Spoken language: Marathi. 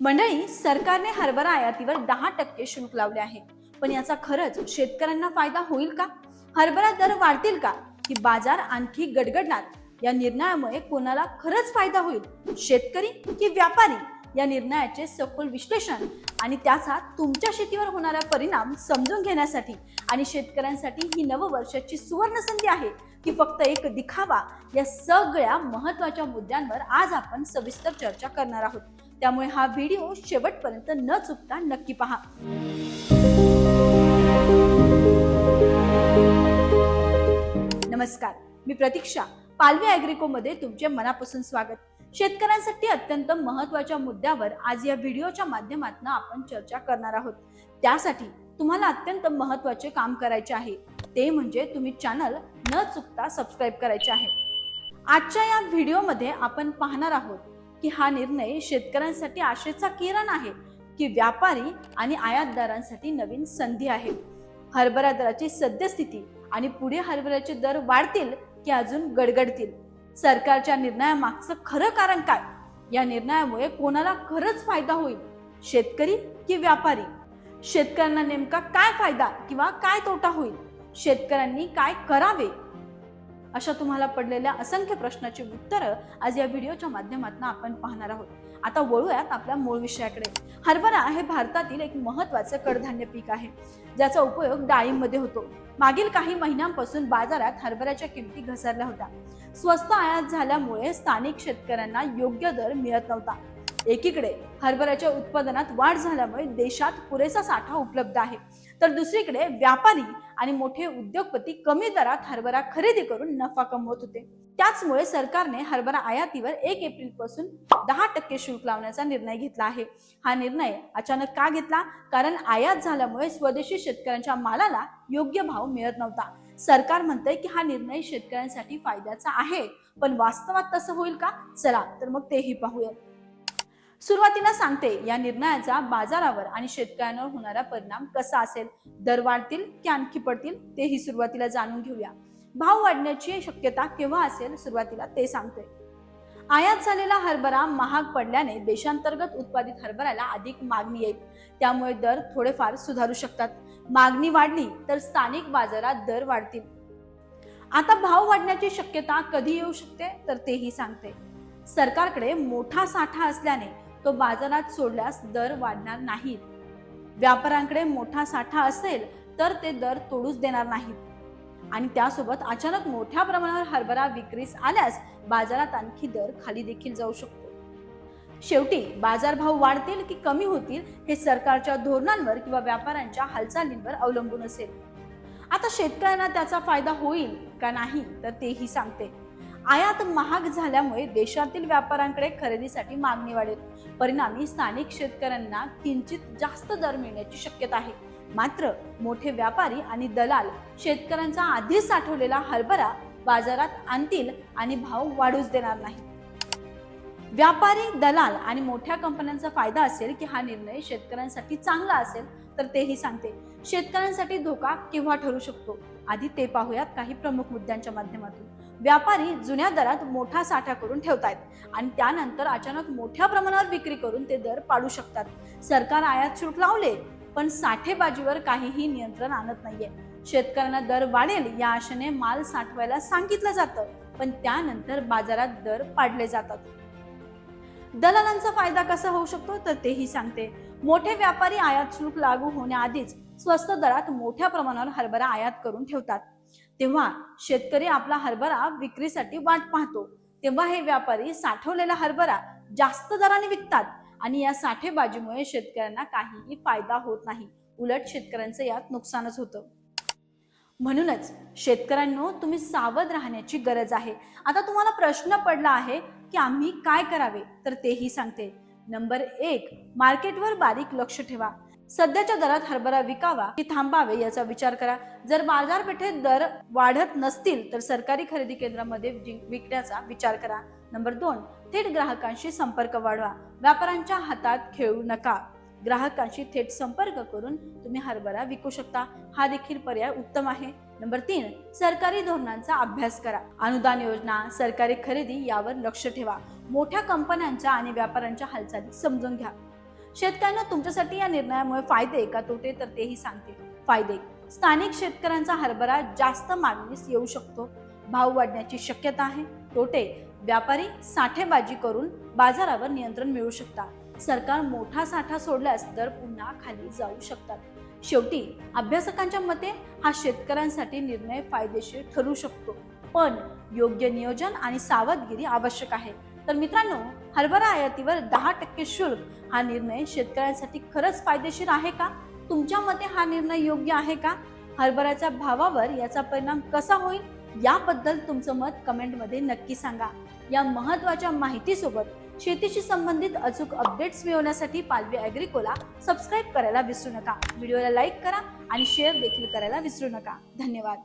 मंडळी सरकारने हरभरा आयातीवर दहा टक्के शुल्क लावले आहे. पण याचा खरंच शेतकऱ्यांना फायदा होईल का? हरभरा दर वाढतील का? की बाजार आणखी गडगडणार? या निर्णयामुळे कोणाला खरंच फायदा होईल? शेतकरी की व्यापारी? या निर्णयाचे सखोल विश्लेषण आणि त्याचा तुमच्या शेतीवर होणारा परिणाम समजून घेण्यासाठी आणि शेतकऱ्यांसाठी ही नववर्षाची सुवर्ण संधी आहे की फक्त एक दिखावा या सगळ्या महत्त्वाच्या मुद्द्यांवर आज आपण सविस्तर चर्चा करणार आहोत. त्यामुळे हा व्हिडिओ शेवटपर्यंत न चुकता नक्की पहा. नमस्कार मी प्रतीक्षा पालवी अॅग्रिको मध्ये तुमचे मनापासून स्वागत. शेतकऱ्यांसाठी अत्यंत महत्त्वाच्या मुद्द्यावर आज या व्हिडिओच्या माध्यमातून आपण चर्चा करणार आहोत. त्यासाठी तुम्हाला अत्यंत महत्त्वाचे काम करायचे आहे. ते म्हणजे तुम्ही चॅनल न चुकता सबस्क्राईब करायचे आहे. आजच्या या व्हिडिओमध्ये आपण पाहणार आहोत की हा निर्णय शेतकऱ्यांसाठी आशेचा किरण आहे की व्यापारी आणि आयातदारांसाठी नवीन संधी आहे. हरभरा दराची सद्यस्थिती आणि पुढे हरभऱ्याचे दर वाढतील की अजून गडगडतील. सरकारच्या निर्णयामागचं खरं कारण काय? या निर्णयामुळे कोणाला खरंच फायदा होईल? शेतकरी की व्यापारी? शेतकऱ्यांना नेमका काय फायदा किंवा काय तोटा होईल? शेतकऱ्यांनी काय करावे? अशा तुम्हाला पडलेल्या असंख्य प्रश्नाची उत्तरं आज या व्हिडिओच्या माध्यमातून आपण पाहणार आहोत. आता वळूयात आपल्या मूळ विषयाकडे. हरभरा हे भारतातील एक महत्वाचं कडधान्य पीक आहे. ज्याचा उपयोग डाळींमध्ये होतो. मागील काही महिन्यांपासून बाजारात हरभऱ्याच्या किमती घसरल्या होत्या. स्वस्त आयात झाल्यामुळे स्थानिक शेतकऱ्यांना योग्य दर मिळत नव्हता. एकीकडे हरभऱ्याच्या उत्पादनात वाढ झाल्यामुळे देशात पुरेसा साठा उपलब्ध आहे. तर दुसरीकडे व्यापारी आणि मोठे उद्योगपती कमी दरात हरभरा खरेदी करून नफा कमवत होते. त्याचमुळे सरकारने हरभरा आयातीवर एक एप्रिलपासून दहा टक्के शुल्क लावण्याचा निर्णय घेतला आहे. हा निर्णय अचानक का घेतला? कारण आयात झाल्यामुळे स्वदेशी शेतकऱ्यांच्या मालाला योग्य भाव मिळत नव्हता. सरकार म्हणतंय की हा निर्णय शेतकऱ्यांसाठी फायद्याचा आहे. पण वास्तवात तसं होईल का? चला तर मग तेही पाहूया सुरुवातीला सांगते या निर्णयाचा बाजारावर आणि शेतकऱ्यांवर होणारा परिणाम कसा असेल दर वाढतील की आणखी पडतील तेही सुरुवातीला जाणून घेऊया. भाव वाढण्याची शक्यता केव्हा असेल सुरुवातीला ते सांगते. आयात झालेला हरभरा महाग पडल्याने देशांतर्गत उत्पादित हरभऱ्याला अधिक मागणी येईल. त्यामुळे दर थोडेफार सुधारू शकतात. मागणी वाढली तर स्थानिक बाजारात दर वाढतील. आता भाव वाढण्याची शक्यता कधी येऊ शकते तर तेही सांगते. सरकारकडे मोठा साठा असल्याने तो बाजारात सोडल्यास दर वाढणार नाहीत. व्यापाऱ्यांकडे मोठा साठा असेल तर ते दर तोडूच देणार नाहीत. आणि त्यासोबत अचानक मोठ्या प्रमाणावर हरभरा विक्रीस आल्यास बाजारात आणखी दर खाली देखील जाऊ शकतो. शेवटी बाजारभाव वाढतील की कमी होतील हे सरकारच्या धोरणांवर किंवा व्यापाऱ्यांच्या हालचालींवर अवलंबून असेल. आता शेतकऱ्यांना त्याचा फायदा होईल का नाही तर तेही सांगते. आयात महाग झाल्यामुळे देशातील व्यापाऱ्यांकडे खरेदीसाठी मागणी वाढेल. परिणामी स्थानिक शेतकऱ्यांना किंचित जास्त दर मिळण्याची शक्यता आहे. मात्र मोठे व्यापारी आणि दलाल शेतकऱ्यांचा आधीच साठवलेला हरभरा बाजारात आणतील आणि भाव वाढूच देणार नाही व्यापारी दलाल आणि मोठ्या कंपन्यांचा फायदा असेल की हा निर्णय शेतकऱ्यांसाठी चांगला असेल तर तेही सांगते. शेतकऱ्यांसाठी धोका केव्हा ठरू शकतो? आधी ते पाहूयात काही प्रमुख मुद्द्यांच्या माध्यमातून. व्यापारी जुन्या दरात मोठा साठा करून ठेवतायत आणि त्यानंतर अचानक मोठ्या प्रमाणावर विक्री करून ते दर पाडू शकतात. सरकार आयात शुल्क लावले पण साठेबाजीवर काहीही नियंत्रण आणत नाहीये. शेतकऱ्यांना दर वाढेल या आशेने माल साठवायला सांगितलं जातं पण त्यानंतर बाजारात दर पाडले जातात. दलालांचा फायदा कसा होऊ शकतो? तर तेही सांगते. मोठे व्यापारी आयात शुल्क लागू होण्याआधीच स्वस्त दरात मोठ्या प्रमाणावर हरभरा आयात करून ठेवतात. तेव्हा शेतकरी आपला हरभरा विक्रीसाठी वाट पाहतो. तेव्हा हे व्यापारी साठवलेला हरभरा जास्त दराने विकतात आणि या साठेबाजीमुळे शेतकऱ्यांना काहीही फायदा होत नाही. उलट शेतकऱ्यांचं यात नुकसानच होतं. म्हणूनच शेतकऱ्यांनो तुम्ही सावध राहण्याची गरज आहे. आता तुम्हाला प्रश्न पडला आहे की आम्ही काय करावे? तर तेही सांगते. नंबर एक मार्केटवर बारीक लक्ष ठेवा. सध्याच्या दरात हरभरा विकावा की थांबावे याचा विचार करा. जर बाजारपेठेत दर वाढत नसतील तर सरकारी खरेदी केंद्रामध्ये विकण्याचा विचार करा. नंबर दोन थेट ग्राहकांशी संपर्क वाढवा. व्यापाऱ्यांच्या हातात खेळू नका. ग्राहकांशी थेट संपर्क करून तुम्ही हरभरा विकू शकता. हा देखील पर्याय उत्तम आहे. नंबर तीन सरकारी धोरणांचा अभ्यास करा. अनुदान योजना सरकारी खरेदी यावर लक्ष ठेवा. मोठ्या कंपन्यांच्या आणि व्यापाऱ्यांच्या हालचाली समजून घ्या. शेतकऱ्यांना तुमच्यासाठी या निर्णयामुळे फायदे का? तोटे तर तेही सांगते फायदे. स्थानिक शेतकऱ्यांचा हरभरा जास्त मागणीस येऊ शकतो. भाव वाढण्याची शक्यता आहे. तोटे. व्यापारी साठेबाजी करून बाजारावर नियंत्रण मिळू शकतात. सरकार मोठा साठा सोडल्यास दर पुन्हा खाली जाऊ शकतात. शेवटी अभ्यासकांच्या मते हा शेतकऱ्यांसाठी निर्णय फायदेशीर ठरू शकतो. पण योग्य नियोजन आणि सावधगिरी आवश्यक आहे. तर मित्रांनो हरभरा आयातीवर दहा टक्के शुल्क हा निर्णय शेतकऱ्यांसाठी खरंच फायदेशीर आहे का? तुमच्या मते हा निर्णय योग्य आहे का? हरभऱ्याच्या भावावर याचा परिणाम कसा होईल? याबद्दल तुमचं मत कमेंटमध्ये नक्की सांगा. या महत्त्वाच्या माहितीसोबत शेतीशी संबंधित अचूक अपडेट्स मिळवण्यासाठी पालवी अॅग्रिकोला सबस्क्राईब करायला विसरू नका. व्हिडिओला लाईक करा आणि शेअर देखील करायला विसरू नका. धन्यवाद.